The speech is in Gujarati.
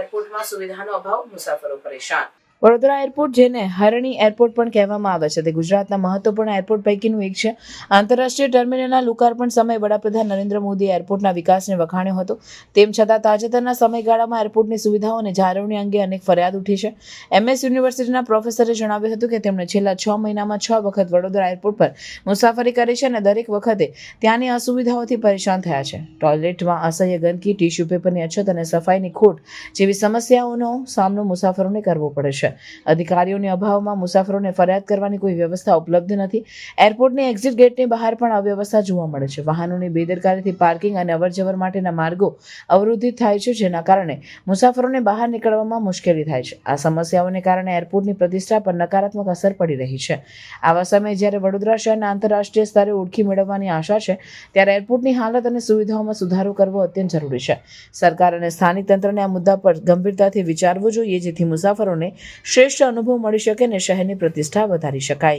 એરપોર્ટમાં સુવિધાનો અભાવ મુસાફરો પરેશાન. વડોદરા એરપોર્ટ, જેને હરણી એરપોર્ટ પણ કહેવામાં આવે છે. તે ગુજરાતના મહત્વપૂર્ણ એરપોર્ટ પૈકીનું એક છે. આંતરરાષ્ટ્રીય ટર્મિનલના લોકાર્પણ સમયે વડાપ્રધાન નરેન્દ્ર મોદીએ એરપોર્ટના વિકાસને વખાણ્યો હતો. તેમ છતાં તાજેતરના સમયગાળામાં એરપોર્ટની સુવિધાઓ અને જાળવણી અંગે અનેક ફરિયાદ ઉઠી છે. એમએસ યુનિવર્સિટીના પ્રોફેસરે જણાવ્યું હતું કે તેમણે છેલ્લા છ મહિનામાં છ વખત વડોદરા એરપોર્ટ પર મુસાફરી કરી છે અને દરેક વખતે ત્યાંની અસુવિધાઓથી પરેશાન થયા છે. ટોયલેટમાં અસહ્ય ગંદકી, ટિશ્યુ પેપરની અછત અને સફાઈની ખોટ જેવી સમસ્યાઓનો સામનો મુસાફરોને કરવો પડે છે અધિકારીઓની અભાવમાં મુસાફરોને ફરિયાદ કરવાની કોઈ વ્યવસ્થા ઉપલબ્ધ નથી. એરપોર્ટની એક્ઝિટ ગેટની બહાર પણ અવ્યવસ્થા જોવા મળે છે. વાહનોની બેદરકારીથી પાર્કિંગ અને અવરજવર માટેના માર્ગો અવરોધિત થાય છે, જેના કારણે મુસાફરોને બહાર નીકળવામાં મુશ્કેલી થાય છે. આ સમસ્યાઓને કારણે એરપોર્ટની પ્રતિષ્ઠા પર નકારાત્મક અસર પડી રહી છે. આવા સમયે જ્યારે વડોદરા શહેરના આંતરરાષ્ટ્રીય સ્તરે ઓળખી મેળવવાની આશા છે, ત્યારે એરપોર્ટની હાલત અને સુવિધાઓમાં સુધારો કરવો અત્યંત જરૂરી છે. સરકાર અને સ્થાનિક તંત્રને આ મુદ્દા પર ગંભીરતાથી વિચારવું જોઈએ, જેથી મુસાફરોને શ્રેષ્ઠ અનુભવ મળી શકે અને શહેરની પ્રતિષ્ઠા વધારી શકાય.